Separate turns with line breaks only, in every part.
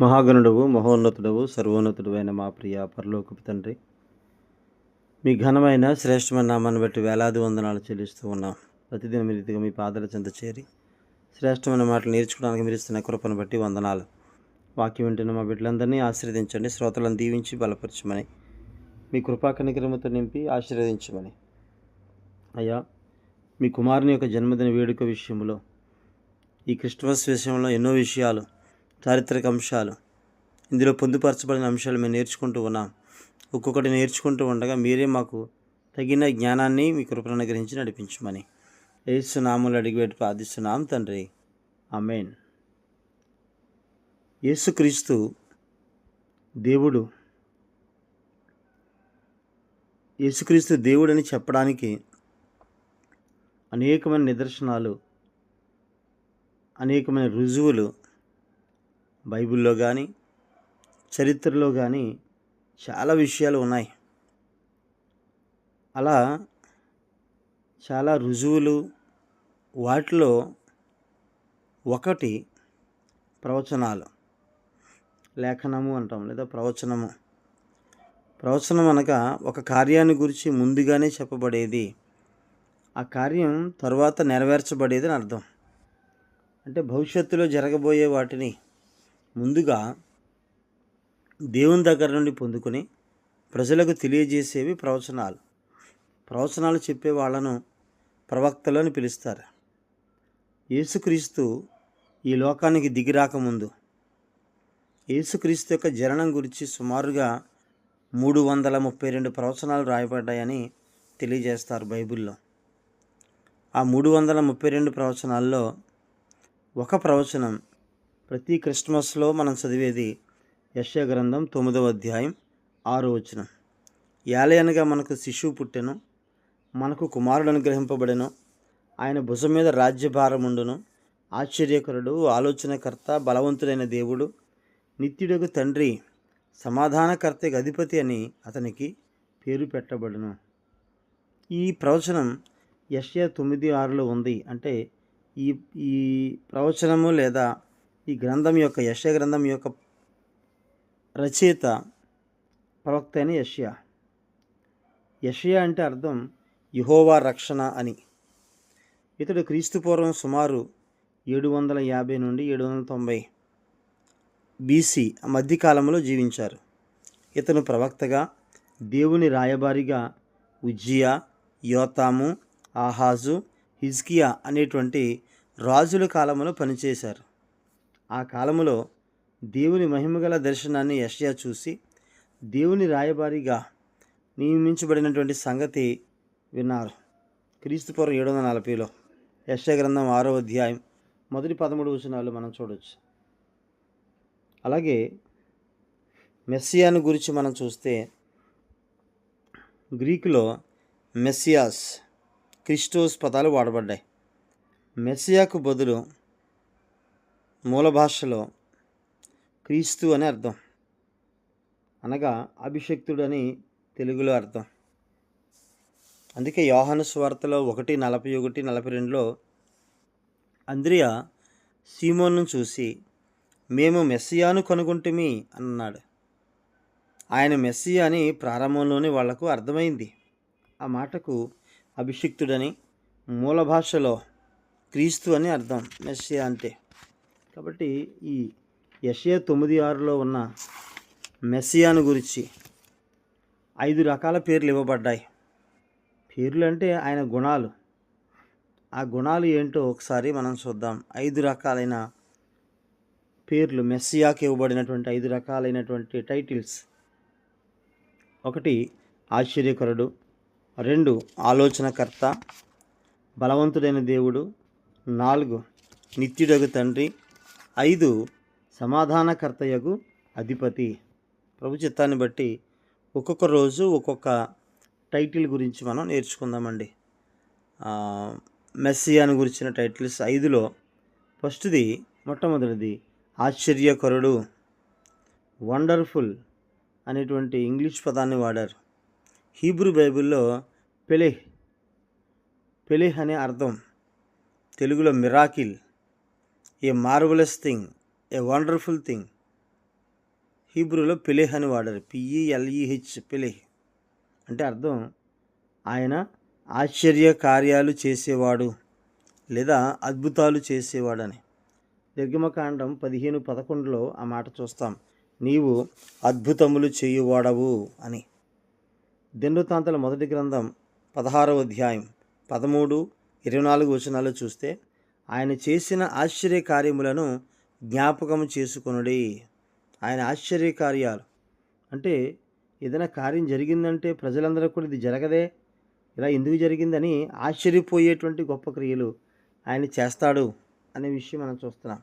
మహాగణుడవు మహోన్నతుడవు సర్వోన్నతుడు అయిన మా ప్రియ పరలోకపు తండ్రి. మీ ఘనమైన శ్రేష్టమైన నామాన్ని బట్టి వేలాది వందనాలు చెల్లిస్తూ ఉన్నాం. ప్రతిదినం ఈ మీ పాదల చెంత చేరి శ్రేష్టమైన మాటలు నేర్చుకోవడానికి మీరు ఇస్తున్న కృపను బట్టి వందనాలు. వాక్యం వింటున్న మా బిడ్డలందరినీ ఆశీర్వదించండి. శ్రోతలను దీవించి బలపరచమని మీ కృపా కనికరమతో నింపి ఆశీర్వదించమని. అయ్యా మీ కుమారుని యొక్క జన్మదిన వేడుక విషయంలో ఈ క్రిస్టమస్ విషయంలో ఎన్నో విషయాలు చారిత్రక అంశాలు. ఇందులో పొందుపరచబడిన అంశాలు మేము నేర్చుకుంటూ ఉన్నాం. ఒక్కొక్కటి నేర్చుకుంటూ ఉండగా మీరే మాకు తగిన జ్ఞానాన్ని మీ కృపను అనుగ్రహించి నడిపించమని. యేసునాములు అడిగిపెట్టి ప్రార్థిస్తున్నాం తండ్రి. అమేన్ యేసుక్రీస్తు దేవుడు. యేసుక్రీస్తు దేవుడని చెప్పడానికి అనేకమైన నిదర్శనాలు అనేకమైన రుజువులు బైబిల్లో కానీ చరిత్రలో కానీ చాలా విషయాలు ఉన్నాయి. అలా చాలా రుజువులు వాటిలో ఒకటి ప్రవచనాలు. లేఖనము అంటాం లేదా ప్రవచనము. ప్రవచనం అనగా ఒక కార్యాన్ని గురించి ముందుగానే చెప్పబడేది. ఆ కార్యం తర్వాత నెరవేర్చబడేది అని అర్థం. అంటే భవిష్యత్తులో జరగబోయే వాటిని ముందుగా దేవుని దగ్గర నుండి పొందుకొని ప్రజలకు తెలియజేసేవి ప్రవచనాలు. ప్రవచనాలు చెప్పే వాళ్ళను ప్రవక్తలు అని పిలుస్తారు. యేసుక్రీస్తు ఈ లోకానికి దిగిరాకముందు యేసుక్రీస్తు యొక్క జననం గురించి సుమారుగా మూడు వందల ముప్పై రెండు ప్రవచనాలు రాయబడ్డాయని తెలియజేస్తారు బైబిల్లో. ఆ మూడు వందల ముప్పై రెండు ప్రవచనాల్లో ఒక ప్రవచనం ప్రతి క్రిస్మస్లో మనం చదివేది యశ్య గ్రంథం తొమ్మిదవ అధ్యాయం ఆరో వచనం. యాలయనగా మనకు శిశువు పుట్టెను మనకు కుమారుడు అనుగ్రహింపబడెను ఆయన భుజం మీద రాజ్యభారం ఉండును. ఆశ్చర్యకరుడు ఆలోచనకర్త బలవంతుడైన దేవుడు నిత్యుడకు తండ్రి సమాధానకర్తకి అధిపతి అని అతనికి పేరు పెట్టబడును. ఈ ప్రవచనం యశ్య తొమ్మిది ఆరులో ఉంది. అంటే ఈ ఈ ప్రవచనము లేదా ఈ గ్రంథం యొక్క యశ గ్రంథం యొక్క రచయిత ప్రవక్త అయిన యష్యా. యషయా అంటే అర్థం యహోవా రక్షణ అని. ఇతడు క్రీస్తుపూర్వం సుమారు ఏడు వందల యాభై నుండి ఏడు వందల తొంభై బీసీ మధ్యకాలంలో జీవించారు. ఇతను ప్రవక్తగా దేవుని రాయబారిగా ఉజ్జియా యోతాము ఆహాజు హిజ్కియా అనేటువంటి రాజుల కాలంలో పనిచేశారు. ఆ కాలంలో దేవుని మహిమగల దర్శనాన్ని యష్యా చూసి దేవుని రాయబారిగా నియమించబడినటువంటి సంగతి విన్నారు. క్రీస్తుపూర్వం ఏడు వందల నలభైలో యశ్య గ్రంథం ఆరో అధ్యాయం మొదటి పదమూడు వచనాలు మనం చూడవచ్చు అలాగే మెస్సియాను గురించి మనం చూస్తే గ్రీకులో మెస్సియాస్ క్రిస్టోస్ పదాలు వాడబడ్డాయి. మెస్సియాకు బదులు మూల భాషలో క్రీస్తు అని అర్థం. అనగా అభిషక్తుడని తెలుగులో అర్థం. అందుకే యోహాను స్వార్తలో ఒకటి నలభై ఒకటి నలభై రెండులో అంద్రియా సీమోన్ను చూసి మేము మెస్సియాను కనుగొంటుమి అన్నాడు. ఆయన మెస్సియా అని ప్రారంభంలోనే వాళ్ళకు అర్థమైంది. ఆ మాటకు అభిషిక్తుడని మూల భాషలో క్రీస్తు అని అర్థం. మెస్సియా అంటే కాబట్టి ఈ యషయ తొమ్మిది ఆరులో ఉన్న మెస్సియాను గురించి ఐదు రకాల పేర్లు ఇవ్వబడ్డాయి. పేర్లు అంటే ఆయన గుణాలు. ఆ గుణాలు ఏంటో ఒకసారి మనం చూద్దాం. ఐదు రకాలైన పేర్లు మెస్సియాకి ఇవ్వబడినటువంటి ఐదు రకాలైనటువంటి టైటిల్స్. ఒకటి ఆశ్చర్యకరుడు. రెండు ఆలోచనకర్త. బలవంతుడైన దేవుడు. నాలుగు నిత్యుడగు తండ్రి. ఐదు సమాధానకర్తయగు అధిపతి. ప్రభు చిత్తాన్ని బట్టి ఒక్కొక్క రోజు ఒక్కొక్క టైటిల్ గురించి మనం నేర్చుకుందామండి. మెస్సియాను గురించిన టైటిల్స్ ఐదులో ఫస్ట్ది మొట్టమొదటిది ఆశ్చర్యకరుడు వండర్ఫుల్ అనేటువంటి ఇంగ్లీష్ పదాన్ని వాడారు. హీబ్రూ బైబిల్లో పెలెహ్ పెలెహ్ అనే అర్థం తెలుగులో miracle a marvellous thing a wonderful thing హీబ్రూలో పెలేహ్ అని వాడారు. పిఈఎల్ఈహెచ్ పెలేహ్ అంటే అర్థం ఆయన ఆశ్చర్య కార్యాలు చేసేవాడు లేదా అద్భుతాలు చేసేవాడని. నిర్గమకాండం పదిహేను పదకొండులో ఆ మాట చూస్తాం. నీవు అద్భుతములు చేయువాడవు అని. దిండుతాంతల మొదటి గ్రంథం పదహారవ అధ్యాయం పదమూడు ఇరవై నాలుగు వచనాలు చూస్తే ఆయన చేసిన ఆశ్చర్య కార్యములను జ్ఞాపకం చేసుకొనుడి. ఆయన ఆశ్చర్యకార్యాలు. అంటే ఏదైనా కార్యం జరిగిందంటే ప్రజలందరూ కూడా ఇది జరగదే? ఇలా ఎందుకు జరిగిందని ఆశ్చర్యపోయేటువంటి గొప్ప క్రియలు ఆయన చేస్తాడు అనే విషయం మనం చూస్తున్నాం.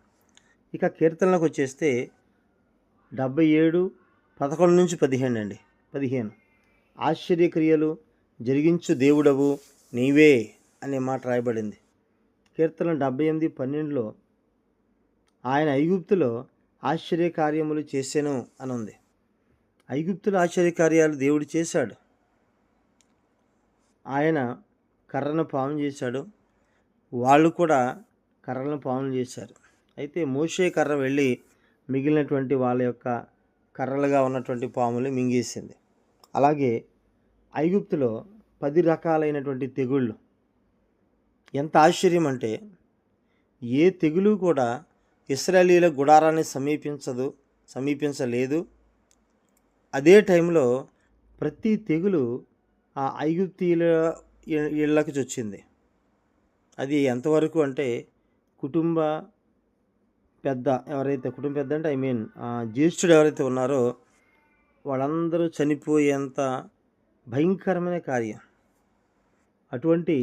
ఇక కీర్తనలకు వచ్చేస్తే డెబ్బై ఏడు పదకొండు నుంచి పదిహేను అండి. పదిహేను. ఆశ్చర్యక్రియలు జరిగించు దేవుడవు నీవే అనే మాట రాయబడింది. కీర్తన డెబ్బై ఎనిమిది పన్నెండులో ఆయన ఐగుప్తులో ఆశ్చర్య కార్యములు అని ఉంది ఐగుప్తుల ఆశ్చర్యకార్యాలు దేవుడు చేశాడు. ఆయన కర్రను పాము చేశాడు. వాళ్ళు కూడా కర్రలను పాములు చేశారు. అయితే మోషే కర్ర వెళ్ళి మిగిలినటువంటి వాళ్ళ యొక్క కర్రలుగా ఉన్నటువంటి పాములు మింగేసింది. అలాగే ఐగుప్తులో పది రకాలైనటువంటి తెగుళ్ళు ఎంత ఆశ్చర్యం అంటే ఏ తెగులు కూడా ఇస్రాయలీల గుడారాన్ని సమీపించదు సమీపించలేదు. అదే టైంలో ప్రతి తెగులు ఆ ఐగుప్తీయుల ఇళ్ళకి వచ్చింది. అది ఎంతవరకు అంటే కుటుంబ పెద్ద ఎవరైతే కుటుంబ పెద్ద అంటే ఐ మీన్ జ్యేష్ఠుడు ఎవరైతే ఉన్నారో వాళ్ళందరూ చనిపోయేంత భయంకరమైన కార్యం. అటువంటి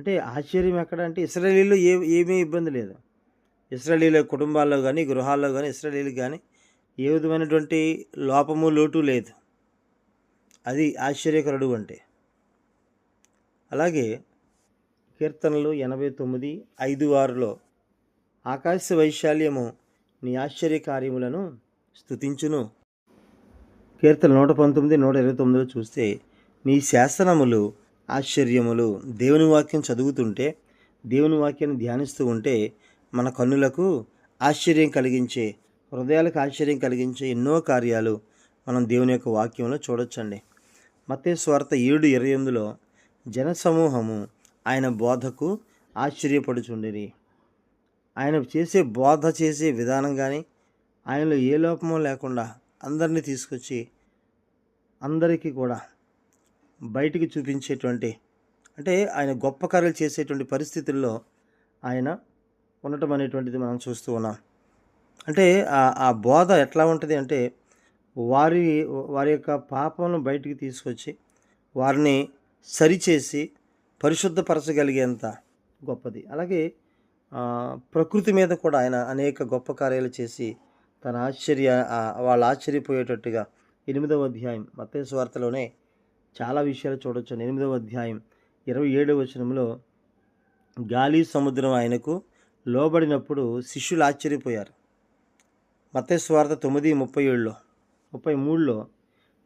అంటే ఆశ్చర్యం ఎక్కడ అంటే ఇస్రాయలీలో ఏ ఏమీ ఇబ్బంది లేదు. ఇస్రాయలీల కుటుంబాల్లో కానీ గృహాల్లో కానీ ఇస్రాయలీలు కానీ ఏ విధమైనటువంటి లోపము లోటు లేదు. అది ఆశ్చర్యకరుడు అంటే. అలాగే కీర్తనలు ఎనభై తొమ్మిది ఐదు ఆరులో ఆకాశ వైశాల్యము నీ ఆశ్చర్య కార్యములను స్తుతించును. కీర్తన నూట పంతొమ్మిది నూట ఇరవై తొమ్మిదిలో చూస్తే నీ శాసనములు ఆశ్చర్యములు. దేవుని వాక్యం చదువుతుంటే దేవుని వాక్యాన్ని ధ్యానిస్తూ ఉంటే మన కన్నులకు ఆశ్చర్యం కలిగించే హృదయాలకు ఆశ్చర్యం కలిగించే ఎన్నో కార్యాలు మనం దేవుని యొక్క వాక్యంలో చూడొచ్చండి. మతే స్వార్థ ఏడు ఇరవై ఎనిమిదిలో జనసమూహము ఆయన బోధకు ఆశ్చర్యపడుచుండిరి. ఆయన చేసే బోధ చేసే విధానం కానీ ఆయనలో ఏ లోపమో లేకుండా అందరినీ తీసుకొచ్చి అందరికీ కూడా బయటికి చూపించేటువంటి అంటే ఆయన గొప్ప కార్యాలు చేసేటువంటి పరిస్థితుల్లో ఆయన ఉండటం అనేటువంటిది మనం చూస్తూ ఉన్నాం. అంటే ఆ- బోధ ఎట్లా ఉంటుంది అంటే వారి వారి యొక్క పాపలను బయటికి తీసుకొచ్చి వారిని సరిచేసి పరిశుద్ధపరచగలిగేంత గొప్పది. అలాగే ప్రకృతి మీద కూడా ఆయన అనేక గొప్ప కార్యాలు చేసి తన ఆశ్చర్య వాళ్ళు ఆశ్చర్యపోయేటట్టుగా ఎనిమిదవ అధ్యాయం మత్స్య వార్తలోనే చాలా విషయాలు చూడొచ్చు. ఎనిమిదవ అధ్యాయం ఇరవై ఏడవ వచనంలో గాలి సముద్రం ఆయనకు లోబడినప్పుడు శిష్యులు ఆశ్చర్యపోయారు. మత్తయి తొమ్మిది ముప్పై ఏడులో ముప్పై మూడులో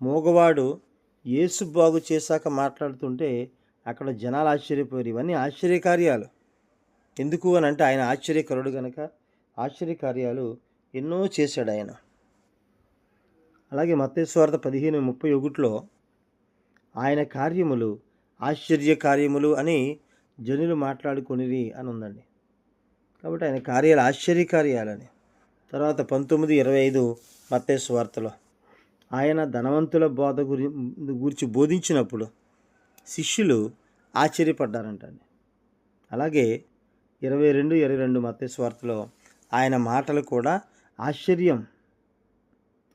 మోగవాడు యేసు బాగు చేశాక మాట్లాడుతుంటే అక్కడ జనాలు ఆశ్చర్యపోయారు. ఇవన్నీ ఆశ్చర్యకార్యాలు ఎందుకు అని అంటే ఆయన ఆశ్చర్యకరుడు కనుక ఆశ్చర్యకార్యాలు ఎన్నో చేశాడు ఆయన. అలాగే మత్తేశ్వార్త పదిహేను ముప్పై ఒకటిలో ఆయన కార్యములు ఆశ్చర్య కార్యములు అని జనులు మాట్లాడుకొనిరి అని ఉందండి కాబట్టి ఆయన కార్యాలు ఆశ్చర్య కార్యాలని. తర్వాత పంతొమ్మిది ఇరవై ఐదు మత్తేశ్వార్తలో ఆయన ధనవంతుల బోధ గురి గురించి బోధించినప్పుడు శిష్యులు ఆశ్చర్యపడ్డారంటండి. అలాగే ఇరవై రెండు ఇరవై రెండు మత్తేశ్వార్తలో ఆయన మాటలు కూడా ఆశ్చర్యం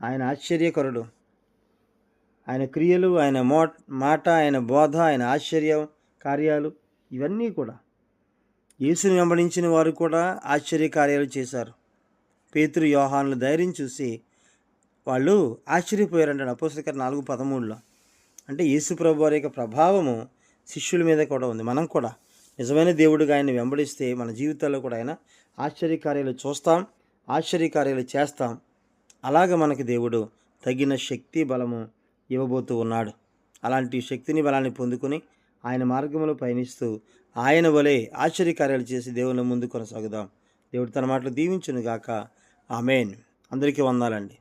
ఆయన ఆశ్చర్యకరుడు. ఆయన క్రియలు ఆయన మో మాట ఆయన బోధ ఆయన ఆశ్చర్యం కార్యాలు ఇవన్నీ కూడా. యేసుని వెంబడించిన వారు కూడా ఆశ్చర్య కార్యాలు చేశారు. పేతురు యోహాన్లు ధైర్యం చూసి వాళ్ళు ఆశ్చర్యపోయారంట అపోసరికర నాలుగు పదమూడులో. అంటే యేసు ప్రభు వారి యొక్క ప్రభావము శిష్యుల మీద కూడా ఉంది. మనం కూడా నిజమైన దేవుడిగా ఆయన వెంబడిస్తే మన జీవితాల్లో కూడా ఆయన ఆశ్చర్యకార్యాలు చూస్తాం ఆశ్చర్యకార్యాలు చేస్తాం. అలాగ మనకి దేవుడు తగిన శక్తి బలము ఇవ్వబోతూ ఉన్నాడు. అలాంటి శక్తిని బలాన్ని పొందుకుని ఆయన మార్గంలో పయనిస్తూ ఆయన వలె ఆశ్చర్యకార్యాలు చేసి దేవుని ముందు కొనసాగుదాం. దేవుడు తన మాటలు దీవించునుగాక. ఆమెన్. అందరికీ వందాలండి.